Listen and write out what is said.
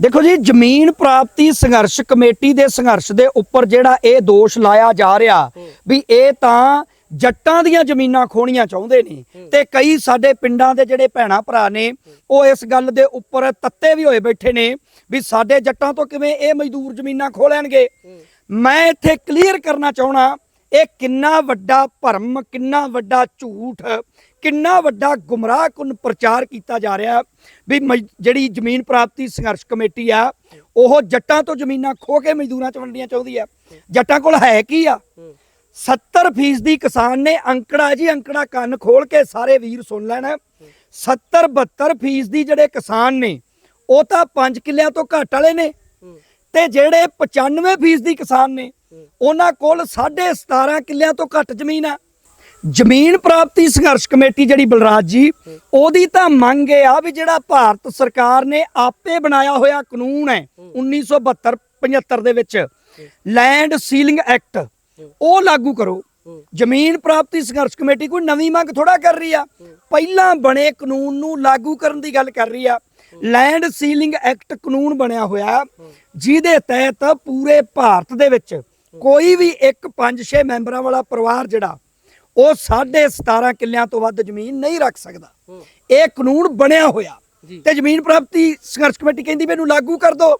ਦੇਖੋ ਜੀ, ਜ਼ਮੀਨ ਪ੍ਰਾਪਤੀ ਸੰਘਰਸ਼ ਕਮੇਟੀ ਦੇ ਸੰਘਰਸ਼ ਦੇ ਉੱਪਰ ਜਿਹੜਾ ਇਹ ਦੋਸ਼ ਲਾਇਆ ਜਾ ਰਿਹਾ ਵੀ ਇਹ ਤਾਂ ਜੱਟਾਂ ਦੀਆਂ ਜ਼ਮੀਨਾਂ ਖੋਣੀਆਂ ਚਾਹੁੰਦੇ ਨੇ ਤੇ ਕਈ ਸਾਡੇ ਪਿੰਡਾਂ ਦੇ ਜਿਹੜੇ ਭੈਣਾ ਭਰਾ ਨੇ, ਉਹ ਇਸ ਗੱਲ ਦੇ ਉੱਪਰ ਤੱਤੇ ਵੀ ਹੋਏ ਬੈਠੇ ਨੇ ਵੀ ਸਾਡੇ ਜੱਟਾਂ ਤੋਂ ਕਿਵੇਂ ਇਹ ਮਜ਼ਦੂਰ ਜ਼ਮੀਨਾਂ ਖੋ ਲੈਣਗੇ। ਮੈਂ ਇੱਥੇ ਕਲੀਅਰ ਕਰਨਾ ਚਾਹਣਾ ਇਹ ਕਿੰਨਾ ਵੱਡਾ ਭਰਮ ਕਿੰਨਾ ਵੱਡਾ ਝੂਠ ਕਿੰਨਾ ਵੱਡਾ ਗੁੰਮਰਾਹਕੁਨ ਪ੍ਰਚਾਰ ਕੀਤਾ ਜਾ ਰਿਹਾ ਵੀ ਜਿਹੜੀ ਜ਼ਮੀਨ ਪ੍ਰਾਪਤੀ ਸੰਘਰਸ਼ ਕਮੇਟੀ ਆ ਉਹ ਜੱਟਾਂ ਤੋਂ ਜ਼ਮੀਨਾਂ ਖੋ ਕੇ ਮਜ਼ਦੂਰਾਂ ਚ ਵੰਡੀਆਂ ਚਾਹੁੰਦੀ ਆ ਜੱਟਾਂ ਕੋਲ ਹੈ ਕੀ ਆ? 70% ਦੀ ਕਿਸਾਨ ਨੇ ਅੰਕੜਾ ਜੀ ਅੰਕੜਾ ਕੰਨ ਖੋਲ ਕੇ ਸਾਰੇ ਵੀਰ ਸੁਣ ਲੈਣ। 70 72% ਦੀ ਜਿਹੜੇ ਕਿਸਾਨ ਨੇ ਉਹ ਤਾਂ 5 ਕਿੱਲਿਆਂ ਤੋਂ ਘੱਟ ਵਾਲੇ ਨੇ। ਤੇ ਜਿਹੜੇ 95% ਦੀ ਕਿਸਾਨ ਨੇ, ਉਹਨਾਂ ਕੋਲ 17.5 ਕਿੱਲਿਆਂ ਤੋਂ ਘੱਟ ਜ਼ਮੀਨ ਆ। ਜ਼ਮੀਨ ਪ੍ਰਾਪਤੀ ਸੰਘਰਸ਼ ਕਮੇਟੀ ਜਿਹੜੀ ਬਲਰਾਜ ਜੀ, ਉਹਦੀ ਤਾਂ ਮੰਗ ਇਹ ਆ ਵੀ ਜਿਹੜਾ ਭਾਰਤ ਸਰਕਾਰ ਨੇ ਆਪੇ ਬਣਾਇਆ ਹੋਇਆ ਕਾਨੂੰਨ ਹੈ 1972 75 ਦੇ ਵਿੱਚ ਲੈਂਡ ਸੀਲਿੰਗ ਐਕਟ ਉਹ ਲਾਗੂ ਕਰੋ। ਜ਼ਮੀਨ ਪ੍ਰਾਪਤੀ ਸੰਘਰਸ਼ ਕਮੇਟੀ ਕੋਈ ਨਵੀਂ ਮੰਗ ਥੋੜਾ ਕਰ ਰਹੀ ਆ। ਪਹਿਲਾਂ ਬਣੇ ਕਾਨੂੰਨ ਨੂੰ ਲਾਗੂ ਕਰਨ ਦੀ ਗੱਲ ਕਰ ਰਹੀ ਆ। ਲੈਂਡ ਸੀਲਿੰਗ ਐਕਟ ਕਾਨੂੰਨ ਬਣਿਆ ਹੋਇਆ ਜਿਹਦੇ ਤਹਿਤ ਪੂਰੇ ਭਾਰਤ ਦੇ ਵਿੱਚ ਕੋਈ ਵੀ ਇੱਕ 5-6 ਮੈਂਬਰਾਂ ਵਾਲਾ ਪਰਿਵਾਰ ਜਿਹੜਾ ਉਹ 17.5 ਕਿੱਲਿਆਂ ਤੋਂ ਵੱਧ ਜ਼ਮੀਨ ਨਹੀਂ ਰੱਖ ਸਕਦਾ। ਇਹ ਕਾਨੂੰਨ ਬਣਿਆ ਹੋਇਆ ਤੇ ਜ਼ਮੀਨ ਪ੍ਰਾਪਤੀ ਸੰਘਰਸ਼ ਕਮੇਟੀ ਕਹਿੰਦੀ ਇਹਨੂੰ ਲਾਗੂ ਕਰ ਦਿਓ।